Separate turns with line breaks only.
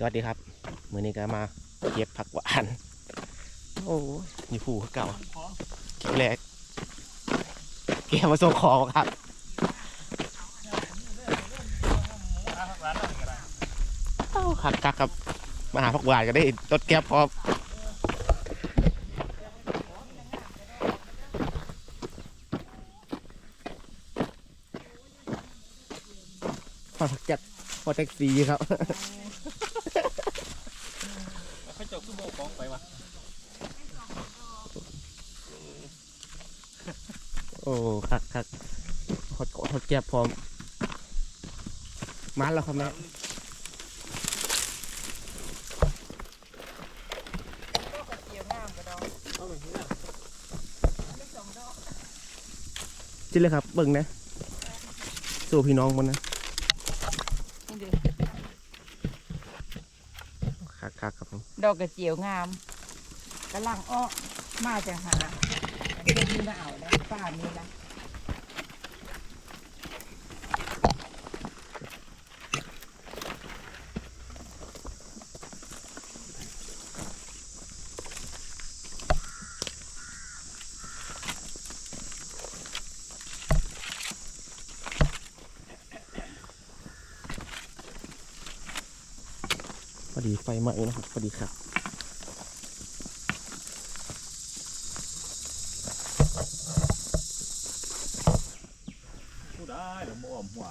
สวัสดีครับมือนี้ก็มาเก็บผักหวาน โอ้ยอยู่ผูเก่าเก็บแรกเก็บมาส่งของครับเอ้าคักคักครับมาหาผักหวานก็ได้รถแก๊บพร้อมพอทักจัดพอแท็กซี่ครับ
เขาเจ้าคือโบกของไปวะ
โอ้คักคักฮอตฮอตแก็บพร้อมมาแล้วครับแม่จิเลยครับเบิ่งนะ สู่พี่น้องมันนะ
นี่ดิ
คักคักครับผม
ดอกกระเจียวงามกำลังอ้อมาจะหา อันนี้มีมาเอาแล้วป้ามีละ
พอดีไฟไหม้นะครับพอดีครับ
ได้เดี๋ยวมอมหัว